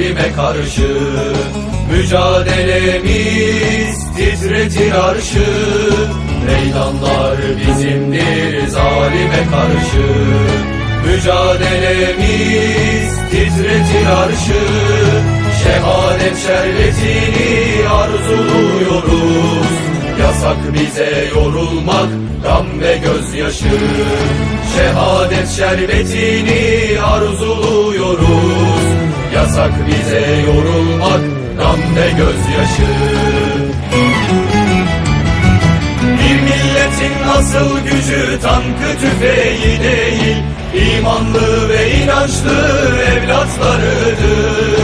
Zalime karşı Mücadelemiz titretir arşı. Meydanlar bizimdir zalime karşı. Mücadelemiz titretir arşı. Şehadet şerbetini arzuluyoruz. Yasak bize yorulmak gam ve gözyaşı. Şehadet şerbetini arzuluyoruz Yasak bize yorulmak gam ve gözyaşı. Bir milletin asıl gücü tankı tüfeği değil imanlı ve inançlı evlatlarıdır.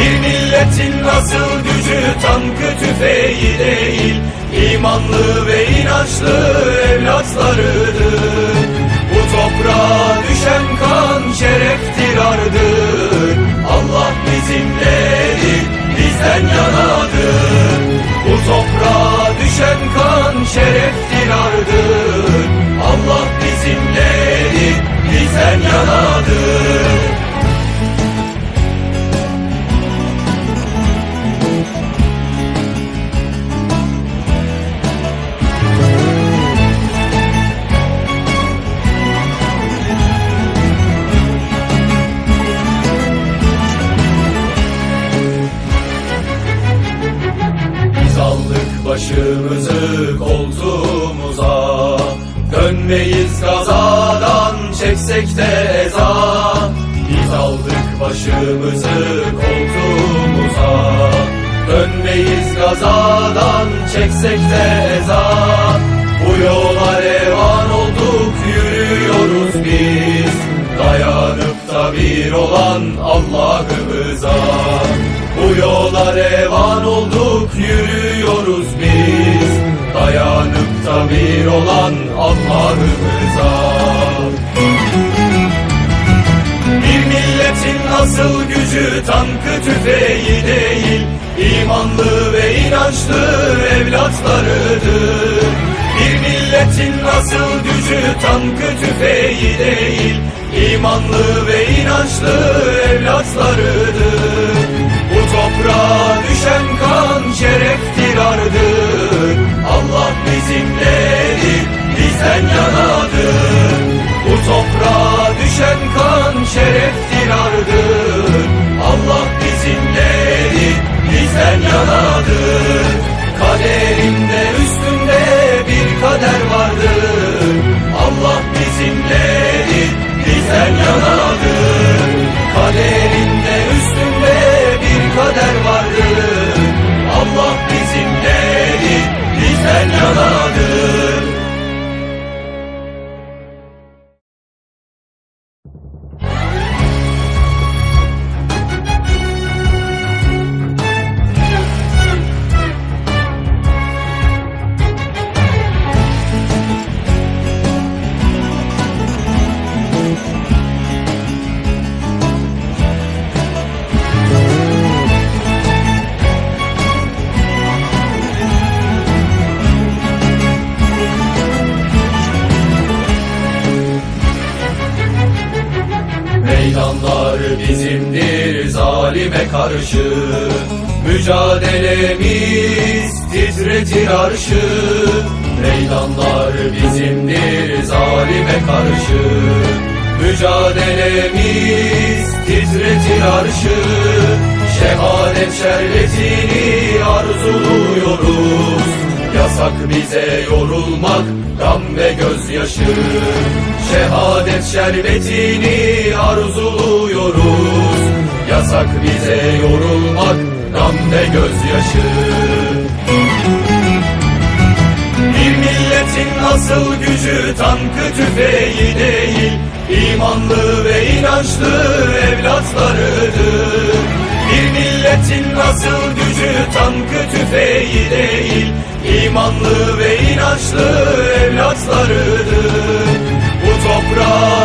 Bir milletin asıl gücü tankı tüfeği değil imanlı ve inançlı evlatlarıdır Allah bizimledir bizden yanadır Bu toprağa düşen kan şereftir ardır Allah bizimledir bizden yanadır başımızı koltuğumuza Dönmeyiz kazadan çeksek de eza. Biz aldık başımızı koltuğumuza Dönmeyiz kazadan çeksek de eza. Bu yola revan olduk yürüyoruz biz. Dayanıp da bir olan Allah'ımıza. Bu yola revan olduk yürüyoruz biz Dayanıp da bir olan Allah'ımıza. Bir milletin asıl gücü tankı tüfeği değil imanlı ve inançlı evlatlarıdır. Bir milletin asıl gücü tankı tüfeği değil imanlı ve inançlı evlatlarıdır. Bu toprağa düşen kan şereftir ardır Allah bizimledir bizden yanadır Bu toprağa düşen kan şereftir ardır Allah bizimledir bizden yanadır Kaderinde üstünde bir kader vardır Allah bizimledir bizden yanadır Meydanlar bizimdir zalime karşı. Mücadelemiz titretir arşı. Meydanlar bizimdir zalime karşı. Mücadelemiz titretir arşı. Şehadet şerbetini arzuluyoruz Yasak bize yorulmak gam ve gözyaşı. Şehadet şerbetini arzuluyoruz. Yasak bize yorulmak gam ve gözyaşı. Bir milletin asıl gücü tankı tüfeği değil imanlı ve inançlı evlatlarıdır. Bir milletin asıl gücü tankı tüfeği değil imanlı ve inançlı evlatlarıdır. Bu toprağa